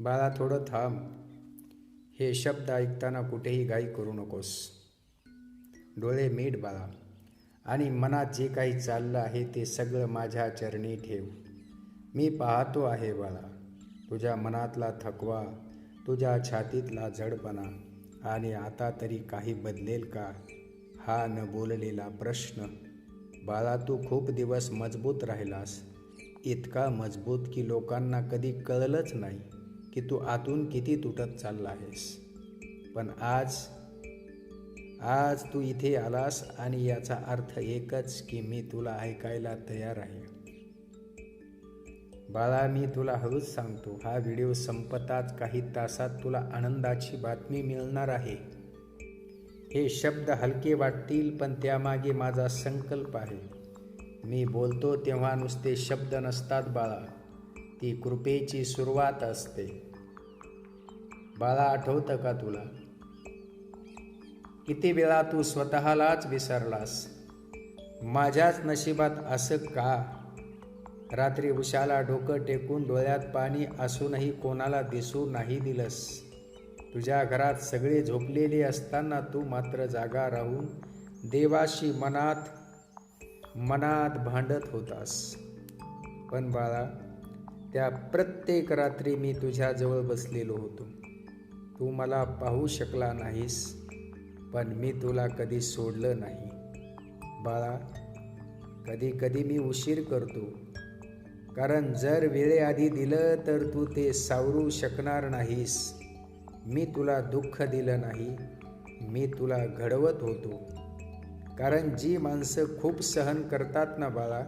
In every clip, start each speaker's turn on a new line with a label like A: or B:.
A: बाळा थोडं थांब. हे शब्द ऐकताना कुठेही घाई करू नकोस. डोळे मीठ बाळा आणि मनात जे काही चाललं आहे ते सगळं माझ्या चरणी ठेव. मी पाहतो आहे बाळा तुझ्या मनातला थकवा तुझ्या छातीतला जडपणा आणि आता तरी काही बदलेल का? हा न बोललेला प्रश्न. बाळा तू खूप दिवस मजबूत राहिलास. इतका मजबूत की लोकांना कधी कळलंच नाही. की तू आतून किती तुटत चालला आहेस पण आज आज तू इथे आलास आणि याचा अर्थ एकच की मी तुला ऐकायला तयार आहे. बाळा मी तुला हळूच सांगतो हा व्हिडिओ संपताच काही तासात तुला आनंदाची बातमी मिळणार आहे. हे शब्द हलके वाटतील पण त्यामागे माझा संकल्प आहे. मी बोलतो तेव्हा नुसते शब्द नसतात बाळा. ती कृपेची सुरुवात असते. बाळा आठवतं का तुला? किती वेळा तू स्वतःलाच विसरलास? माझ्याच नशिबात असं का? रात्री उशाला डोकं टेकून डोळ्यात पाणी असूनही कोणाला दिसू नाही दिलंस. तुझ्या घरात सगळे झोपलेले असताना तू मात्र जागा राहून देवाशी मनात मनात भांडत होतास. पण बाळा त्या प्रत्येक रात्री मी तुझ्याजवळ बसलेलो होतो. तू मला पाहू शकला नाहीस पण मी तुला कधी सोडलं नाही. बाळा कधी कधी मी उशीर करतो. कारण जर वेळेआधी दिलं तर तू ते सावरू शकणार नाहीस. मी तुला दुःख दिलं नाही मी तुला घडवत होतो. कारण जी माणसं खूप सहन करतात ना बाळा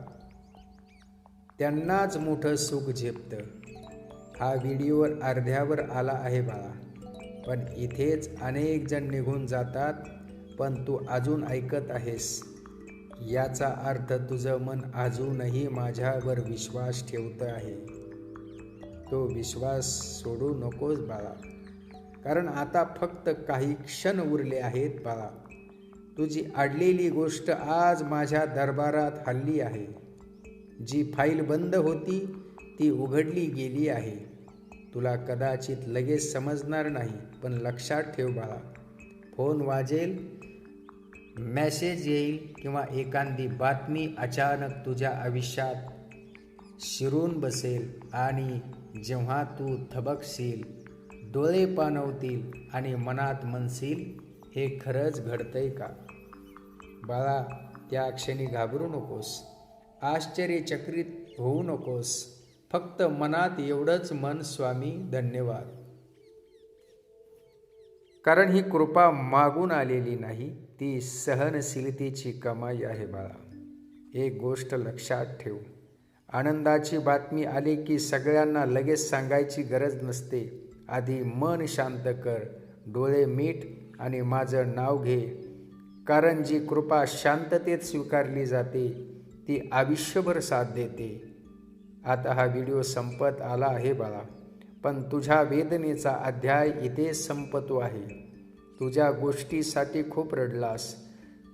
A: त्यांनाच मोठं सुख झेपतं. हा व्हिडिओ अर्ध्यावर आला आहे बाळा. पण इथेच अनेक जण निघून जातात पण तू अजून ऐकत आहेस. याचा अर्थ तुझं मन अजूनही माझ्यावर विश्वास ठेवतं आहे. तो विश्वास सोडू नकोस बाळा. कारण आता फक्त काही क्षण उरले आहेत बाळा. तुझी अडलेली गोष्ट आज माझ्या दरबारात हल्ली आहे. जी फाईल बंद होती ती उघडली गेली आहे. तुला कदाचित लगेच समजणार नाही पण लक्षात ठेव बाळा. फोन वाजेल मॅसेज येईल किंवा एखादी बातमी अचानक तुझ्या आयुष्यात शिरून बसेल आणि जेव्हा तू थबकशील डोळे पाणवतील आणि मनात म्हणशील हे खरंच घडतंय का? बाळा त्या क्षणी घाबरू नकोस. आश्चर्यचकित होऊ नकोस. फक्त मनात एवढंच मन स्वामी धन्यवाद. कारण ही कृपा मागून आलेली नाही ती सहनशीलतेची कमाई आहे बाळा. एक गोष्ट लक्षात ठेव. आनंदाची बातमी आली की सगळ्यांना लगेच सांगायची गरज नसते. आधी मन शांत कर डोळे मीठ आणि माझं नाव घे. कारण जी कृपा शांततेत स्वीकारली जाते ती आयुष्यभर साथ देते. आता हा व्हिडिओ संपत आला आहे बाळा पण तुझ्या वेदनेचा अध्याय इथे संपतो आहे. तुझ्या गोष्टीसाठी खूप रडलास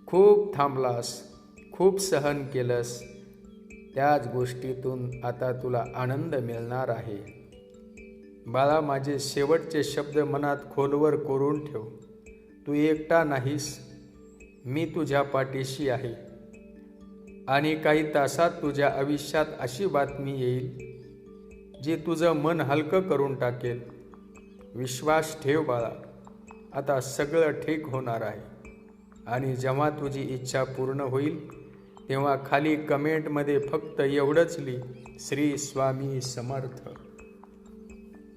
A: खूप थांबलास खूप सहन केलंस. त्याच गोष्टीतून आता तुला आनंद मिळणार आहे. बाळा माझे शेवटचे शब्द मनात खोलवर कोरून ठेव. तू एकटा नाहीस. मी तुझ्या पाठीशी आहे. आणि काही तासात तुझ्या आयुष्यात अशी बातमी येईल जी तुझं मन हलकं करून टाकेल. विश्वास ठेव बाळा आता सगळं ठीक होणार आहे. आणि जेव्हा तुझी इच्छा पूर्ण होईल तेव्हा खाली कमेंटमध्ये फक्त एवढंच लिही श्री स्वामी समर्थ.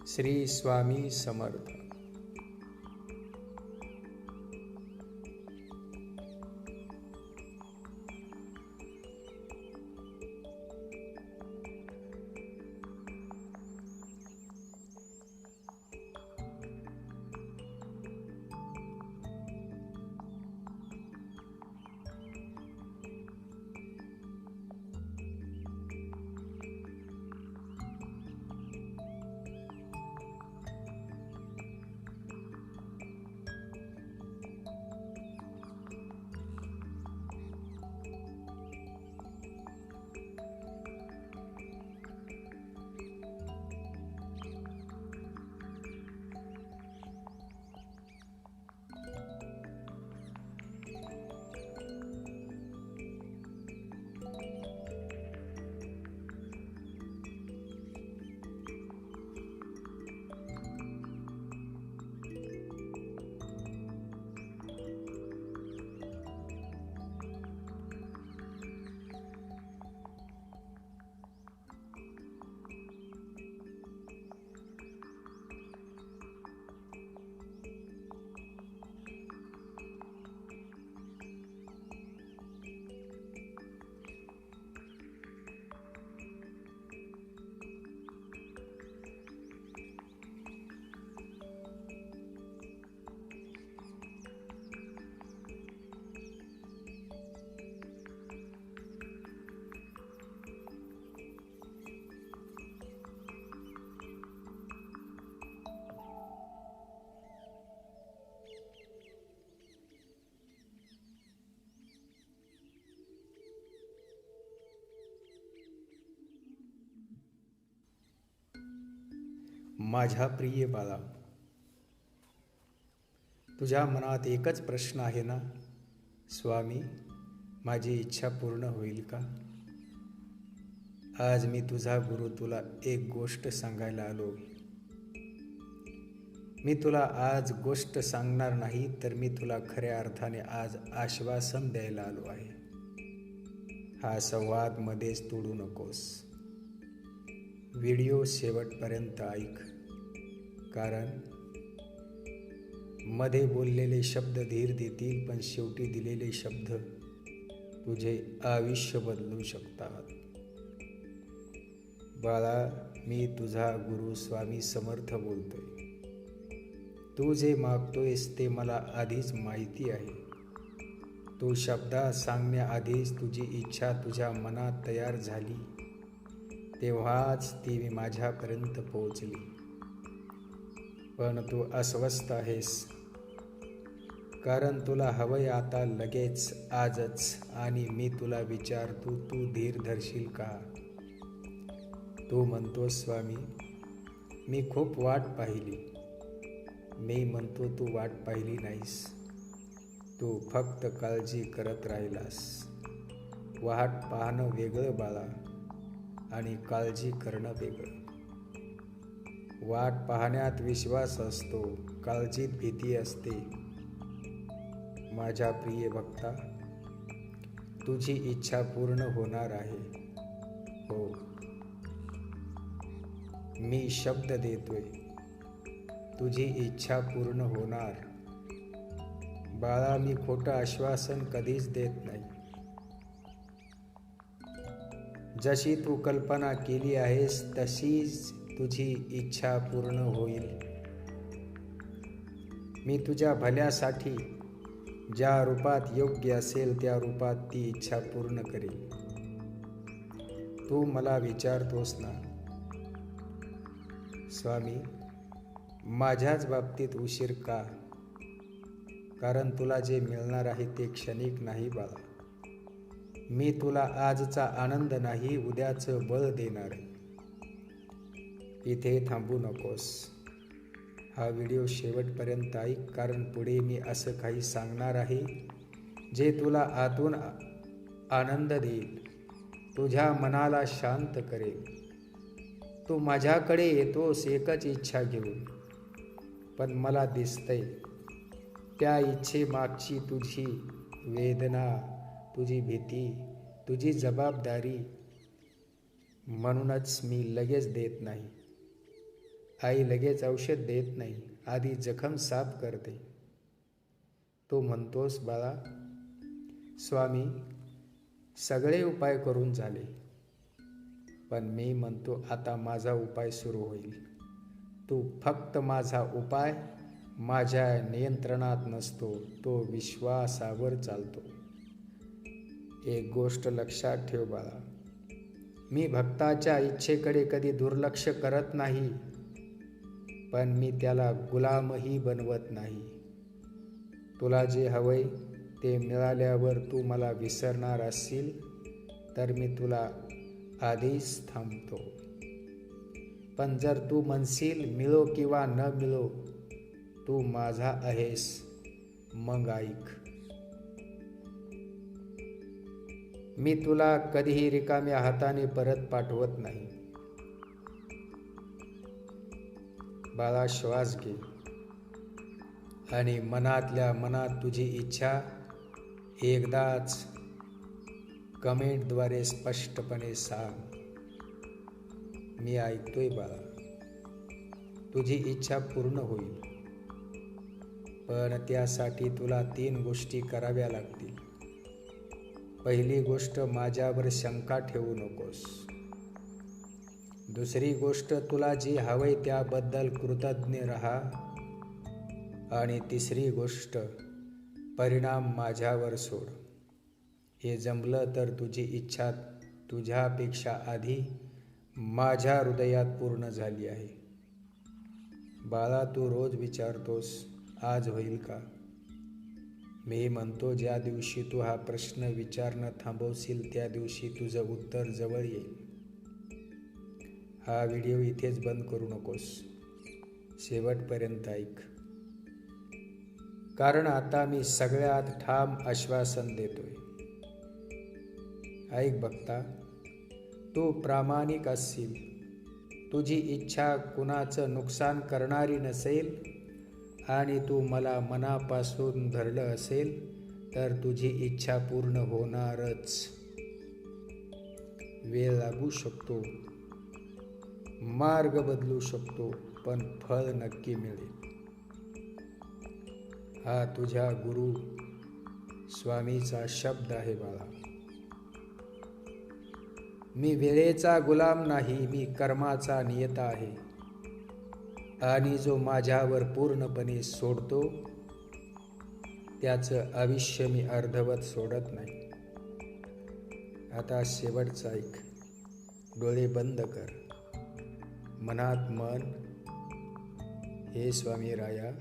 A: श्री स्वामी समर्थ. माझ्या प्रिय बाळा तुझ्या मनात एकच प्रश्न आहे ना? स्वामी माझी इच्छा पूर्ण होईल का? आज मी तुझा गुरु तुला एक गोष्ट सांगायला आलो. मी तुला आज गोष्ट सांगणार नाही तर मी तुला खऱ्या अर्थाने आज आश्वासन द्यायला आलो आहे. हा संवाद मध्येच तोडू नकोस. व्हिडिओ शेवटपर्यंत ऐक. कारण मध्ये बोललेले शब्द धीर देतील पण शेवटी दिलेले शब्द तुझे आयुष्य बदलू शकतात. बाळा मी तुझा गुरु स्वामी समर्थ बोलतोय. तू जे मागतोयस ते मला आधीच माहिती आहे. तू शब्दात सांगण्याआधीच तुझी इच्छा तुझ्या मनात तयार झाली. तेव्हाच ती मी माझ्यापर्यंत पोहोचली. पण तू अस्वस्थ आहेस. कारण तुला हवंय आता लगेच आजच आणि मी तुला विचारतो तू धीर धरशील का? तू म्हणतो स्वामी मी खूप वाट पाहिली. मी म्हणतो तू वाट पाहिली नाहीस. तू फक्त काळजी करत राहिलास. वाट पाहणं वेगळं बाळा आणि काळजी करणं वेगळं. वाट पाहण्यात विश्वास असतो काळजीत भीती असते. माझ्या प्रिय भक्ता तुझी इच्छा पूर्ण होणार आहे. हो. मी शब्द देतोय तुझी इच्छा पूर्ण होणार. बाळा मी खोटं आश्वासन कधीच देत नाही. जशी तू कल्पना केली आहेस तशीच तुझी इच्छा पूर्ण होईल. मी तुझ्या भल्यासाठी ज्या रूपात योग्य असेल त्या रूपात ती इच्छा पूर्ण करेल. तू मला विचारतोस ना. स्वामी माझ्याच बाबतीत उशीर का? कारण तुला जे मिळणार आहे ते क्षणिक नाही बाळा. मी तुला आजचा आनंद नाही उद्याचं बळ देणार आहे. इथे थांबू नकोस. हा व्हिडिओ शेवटपर्यंत ऐक कारण पुढे मी असं काही सांगणार आहे जे तुला आतून आनंद देईल. तुझ्या मनाला शांत करेल. तू माझ्याकडे येतोस एकच इच्छा घेऊन. पण मला दिसतंय त्या इच्छेमागची तुझी वेदना तुझी भीती तुझी जबाबदारी म्हणूनच मी लगेच देत नाही. आई लगेच औषध देत नाही आधी जखम साफ करते. तो म्हणतोस बाळा स्वामी सगळे उपाय करून झाले. पण मी म्हणतो आता माझा उपाय सुरू होईल. तू फक्त माझा उपाय माझ्या नियंत्रणात नसतो तो विश्वासावर चालतो. एक गोष्ट लक्षात ठेव बाळा. मी भक्ताच्या इच्छेकडे कधी दुर्लक्ष करत नाही. पण मी त्याला गुलामही बनवत नाही. तुला जे हवंय ते मिळाल्यावर तू मला विसरणार असशील तर मी तुला आधीच थांबतो. पण जर तू म्हणशील मिळो किंवा न मिळो तू माझा आहेस मग ऐक. मी तुला कधीही रिकाम्या हाताने परत पाठवत नाही. बाळा श्वास घे आणि मनातल्या मनात तुझी इच्छा एकदाच कमेंटद्वारे स्पष्टपणे सांग. मी ऐकतोय बाळा. तुझी इच्छा पूर्ण होईल. पण त्यासाठी तुला तीन गोष्टी कराव्या लागतील. पहिली गोष्ट माझ्यावर शंका ठेवू नकोस. दुसरी गोष्ट तुला जी हवी त्याबद्दल कृतज्ञ राहा. आणि तिसरी गोष्ट परिणाम माझ्यावर सोड. हे जमलं तर तुझी इच्छा तुझ्यापेक्षा आधी माझ्या हृदयात पूर्ण झाली आहे. बाळा तू रोज विचारतोस आज होईल का? मी म्हणतो ज्या दिवशी तू हा प्रश्न विचारणं थांबवशील त्या दिवशी तुझं उत्तर जवळ येईल. हा व्हिडिओ इथेच बंद करू नकोस. शेवटपर्यंत ऐक. कारण आता मी सगळ्यात ठाम आश्वासन देतोय. ऐक बघता तू प्रामाणिक असशील. तुझी इच्छा कुणाचं नुकसान करणारी नसेल आणि तू मला मनापासून धरलं असेल तर तुझी इच्छा पूर्ण होणारच. वेळ लागू शकतो. मार्ग बदलू शकतो पण फळ नक्की मिळेल. हा तुझ्या गुरु स्वामीचा शब्द आहे बाळा. मी वेळेचा गुलाम नाही मी कर्माचा नियता आहे. आणि जो माझ्यावर पूर्णपणे सोडतो त्याचं आयुष्य मी अर्धवत सोडत नाही. आता शेवटचा एक डोळे बंद कर. मनात मन हे स्वामी राया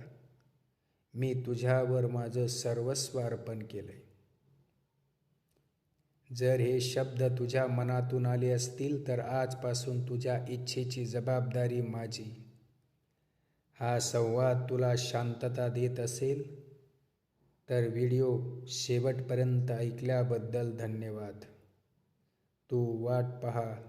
A: मी तुझ्यावर माझं सर्वस्व अर्पण केलंय. जर हे शब्द तुझ्या मनातून आले असतील तर आजपासून तुझ्या इच्छेची जबाबदारी माझी. हा संवाद तुला शांतता देत असेल तर व्हिडिओ शेवटपर्यंत ऐकल्याबद्दल धन्यवाद. तू वाट पहा.